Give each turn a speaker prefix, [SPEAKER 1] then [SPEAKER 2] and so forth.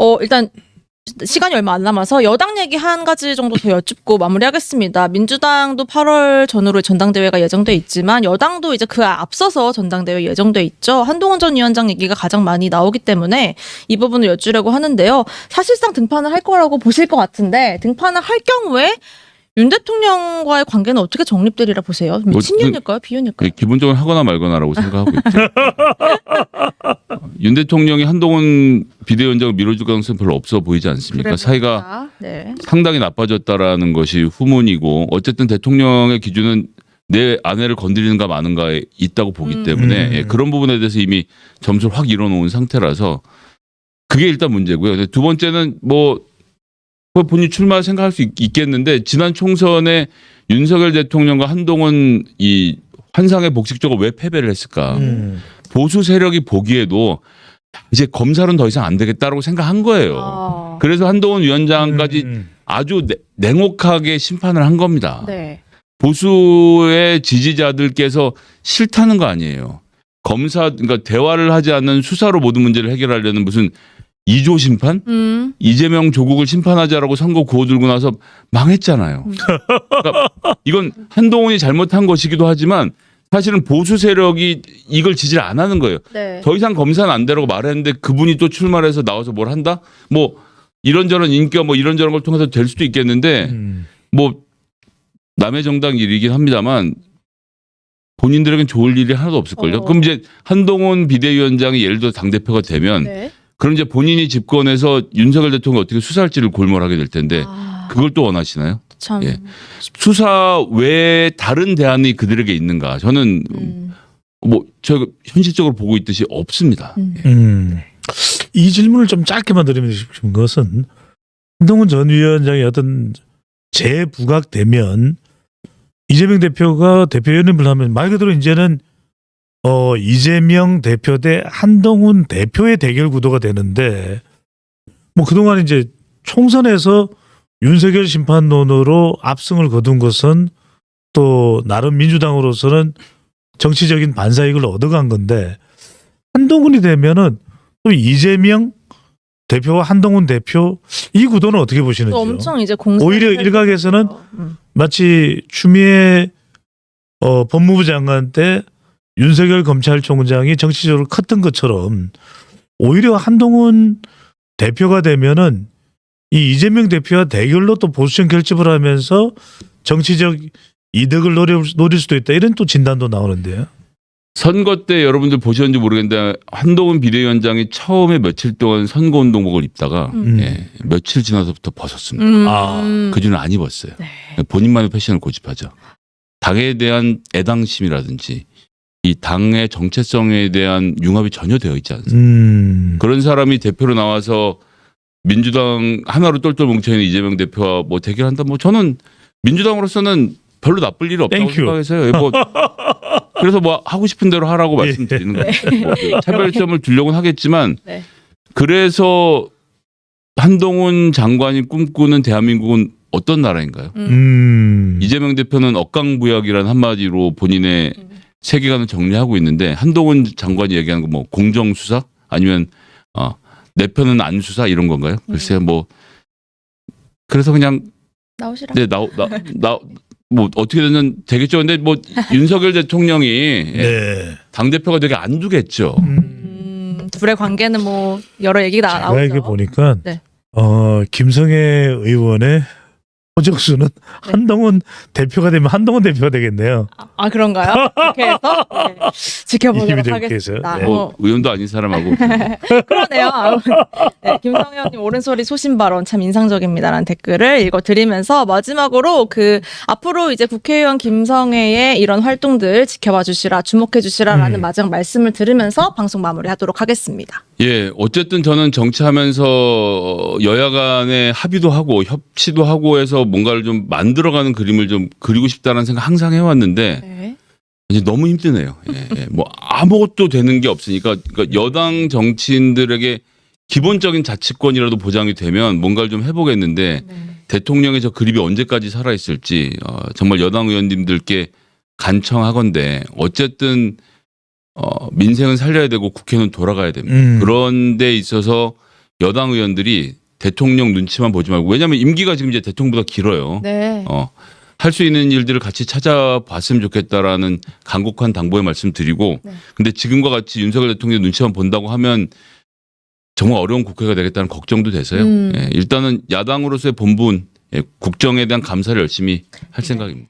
[SPEAKER 1] 어, 일단 시간이 얼마 안 남아서 여당 얘기 한 가지 정도 더 여쭙고 마무리하겠습니다. 민주당도 8월 전후로 전당대회가 예정돼 있지만 여당도 이제 그 앞서서 전당대회 예정돼 있죠. 한동훈 전 위원장 얘기가 가장 많이 나오기 때문에 이 부분을 여쭈려고 하는데요. 사실상 등판을 할 거라고 보실 것 같은데 등판을 할 경우에 윤 대통령과의 관계는 어떻게 정립되리라 보세요?
[SPEAKER 2] 뭐,
[SPEAKER 1] 친윤일까요? 비윤일까요?
[SPEAKER 2] 예, 기본적으로 하거나 말거나라고 생각하고 있죠. 윤 대통령이 한동훈 비대위원장을 밀어줄 가능성이 별로 없어 보이지 않습니까? 사이가.
[SPEAKER 1] 네.
[SPEAKER 2] 상당히 나빠졌다라는 것이 후문이고 어쨌든 대통령의 기준은 내 아내를 건드리는가 마는가에 있다고 보기
[SPEAKER 1] 음.
[SPEAKER 2] 때문에
[SPEAKER 3] 음.
[SPEAKER 2] 예, 그런 부분에 대해서 이미 점수를 확 잃어놓은 상태라서 그게 일단 문제고요. 두 번째는 뭐뭐 본인 출마 생각할 수 있, 겠는데 지난 총선에 윤석열 대통령과 한동훈 이 환상의 복식적으로 왜 패배를 했을까?
[SPEAKER 3] 음.
[SPEAKER 2] 보수 세력이 보기에도 이제 검찰은 더 이상 안 되겠다라고 생각한 거예요.
[SPEAKER 1] 아,
[SPEAKER 2] 그래서 한동훈 위원장까지
[SPEAKER 3] 음.
[SPEAKER 2] 아주 냉- 냉혹하게 심판을 한 겁니다.
[SPEAKER 1] 네.
[SPEAKER 2] 보수의 지지자들께서 싫다는 거 아니에요. 검사 그러니까 대화를 하지 않는 수사로 모든 문제를 해결하려는 무슨 이조 심판?
[SPEAKER 1] 음.
[SPEAKER 2] 이재명 조국을 심판하자라고 선거 구호 들고 나서 망했잖아요.
[SPEAKER 1] 음.
[SPEAKER 2] 그러니까 이건 한동훈이 잘못한 것이기도 하지만 사실은 보수 세력이 이걸 지지를 안 하는 거예요.
[SPEAKER 1] 네.
[SPEAKER 2] 더 이상 검사는 안 되라고 말했는데 그분이 또 출마를 해서 나와서 뭘 한다? 뭐 이런저런 인기가 뭐 이런저런 걸 통해서 될 수도 있겠는데
[SPEAKER 3] 음.
[SPEAKER 2] 뭐 남의 정당 일이긴 합니다만 본인들에겐 좋을 일이 하나도 없을걸요.
[SPEAKER 1] 어.
[SPEAKER 2] 그럼 이제 한동훈 비대위원장이 예를 들어 당 대표가 되면
[SPEAKER 1] 네.
[SPEAKER 2] 그럼 이제 본인이 집권해서 윤석열 대통령이 어떻게 수사할지를 골몰하게 될 텐데
[SPEAKER 1] 아,
[SPEAKER 2] 그걸 또 원하시나요?
[SPEAKER 1] 참.
[SPEAKER 2] 예. 수사 외에 다른 대안이 그들에게 있는가? 저는
[SPEAKER 1] 음.
[SPEAKER 2] 뭐 제가 현실적으로 보고 있듯이 없습니다.
[SPEAKER 1] 음.
[SPEAKER 3] 음. 이 질문을 좀 짧게만 드리면 싶은 것은 한동훈 전 위원장이 어떤 재부각되면 이재명 대표가 대표 연임을 하면 말 그대로 이제는 어 이재명 대표 대 한동훈 대표의 대결 구도가 되는데 뭐 그동안 이제 총선에서 윤석열 심판론으로 압승을 거둔 것은 또 나름 민주당으로서는 정치적인 반사이익을 얻어간 건데 한동훈이 되면은 또 이재명 대표와 한동훈 대표 이 구도는 어떻게 보시는지요?
[SPEAKER 1] 엄청 이제 공세
[SPEAKER 3] 오히려 일각에서는
[SPEAKER 1] 음.
[SPEAKER 3] 마치 추미애 어, 법무부 장관 때 윤석열 검찰총장이 정치적으로 컸던 것처럼 오히려 한동훈 대표가 되면은 이 이재명 대표와 대결로 또 보수층 결집을 하면서 정치적 이득을 노릴, 노릴 수도 있다 이런 또 진단도 나오는데요.
[SPEAKER 2] 선거 때 여러분들 보셨는지 모르겠는데 한동훈 비대위원장이 처음에 며칠 동안 선거운동복을 입다가
[SPEAKER 1] 음.
[SPEAKER 2] 예, 며칠 지나서부터 벗었습니다.
[SPEAKER 1] 음.
[SPEAKER 3] 아,
[SPEAKER 2] 그 뒤는 안 입었어요.
[SPEAKER 1] 네.
[SPEAKER 2] 본인만의 패션을 고집하죠. 당에 대한 애당심이라든지 이 당의 정체성에 대한 융합이 전혀 되어 있지 않습니다.
[SPEAKER 3] 음.
[SPEAKER 2] 그런 사람이 대표로 나와서 민주당 하나로 똘똘 뭉쳐있는 이재명 대표와 뭐 대결한다. 뭐 저는 민주당으로서는 별로 나쁠 일이 없다고
[SPEAKER 3] 땡큐.
[SPEAKER 2] 생각해서요. 예, 뭐 그래서 뭐 하고 싶은 대로 하라고
[SPEAKER 3] 예.
[SPEAKER 2] 말씀드리는 거예요. 뭐그 차별점을 두려고는 하겠지만
[SPEAKER 1] 네.
[SPEAKER 2] 그래서 한동훈 장관이 꿈꾸는 대한민국은 어떤 나라인가요?
[SPEAKER 3] 음.
[SPEAKER 2] 이재명 대표는 억강부약이라는 한마디로 본인의
[SPEAKER 1] 음.
[SPEAKER 2] 세계관을 정리하고 있는데 한동훈 장관이 얘기하는 거 뭐 공정수사 아니면 어, 내 편은 안 수사 이런 건가요? 글쎄요 뭐 그래서 그냥
[SPEAKER 1] 나오시라.
[SPEAKER 2] 네, 나나나뭐 어떻게 되는 되겠죠. 근데 뭐 윤석열 대통령이
[SPEAKER 3] 네.
[SPEAKER 2] 당 대표가 되게 안 두겠죠.
[SPEAKER 3] 음.
[SPEAKER 1] 음, 둘의 관계는 뭐 여러 얘기가 나- 나오죠.
[SPEAKER 3] 제가 이게 보니까
[SPEAKER 1] 네.
[SPEAKER 3] 어 김성애 의원의 호적수는
[SPEAKER 1] 네.
[SPEAKER 3] 한동훈 대표가 되면 한동훈 대표가 되겠네요.
[SPEAKER 1] 아 그런가요? 이렇게 해서 네. 지켜보도록 하겠습니다.
[SPEAKER 3] 네.
[SPEAKER 2] 뭐
[SPEAKER 1] 어,
[SPEAKER 2] 의원도 아닌 사람하고
[SPEAKER 1] 그러네요. 네, 김성현님 옳은 소리 소신 발언 참 인상적입니다라는 댓글을 읽어드리면서 마지막으로 그 앞으로 이제 국회의원 김성애의 이런 활동들 지켜봐 주시라 주목해 주시라라는
[SPEAKER 3] 음.
[SPEAKER 1] 마지막 말씀을 들으면서 방송 마무리하도록 하겠습니다.
[SPEAKER 2] 예, 어쨌든 저는 정치하면서 여야 간에 합의도 하고 협치도 하고 해서 뭔가를 좀 만들어가는 그림을 좀 그리고 싶다는 생각 항상 해왔는데
[SPEAKER 1] 네.
[SPEAKER 2] 이제 너무 힘드네요. 예, 예. 뭐 아무것도 되는 게 없으니까 그러니까 여당 정치인들에게 기본적인 자치권이라도 보장이 되면 뭔가를 좀 해보겠는데
[SPEAKER 1] 네.
[SPEAKER 2] 대통령의 저 그립이 언제까지 살아 있을지 어, 정말 여당 의원님들께 간청하건데 어쨌든 어, 민생은 살려야 되고 국회는 돌아가야 됩니다.
[SPEAKER 3] 음.
[SPEAKER 2] 그런 데 있어서 여당 의원들이 대통령 눈치만 보지 말고 왜냐하면 임기가 지금 이제 대통령보다 길어요.
[SPEAKER 1] 네.
[SPEAKER 2] 어, 할 수 있는 일들을 같이 찾아봤으면 좋겠다라는 간곡한 당부의 말씀 드리고
[SPEAKER 1] 네.
[SPEAKER 2] 근데 지금과 같이 윤석열 대통령 눈치만 본다고 하면 정말 어려운 국회가 되겠다는 걱정도 돼서요.
[SPEAKER 1] 음.
[SPEAKER 2] 예, 일단은 야당으로서의 본분 예, 국정에 대한 감사를 열심히 할
[SPEAKER 1] 네.
[SPEAKER 2] 생각입니다.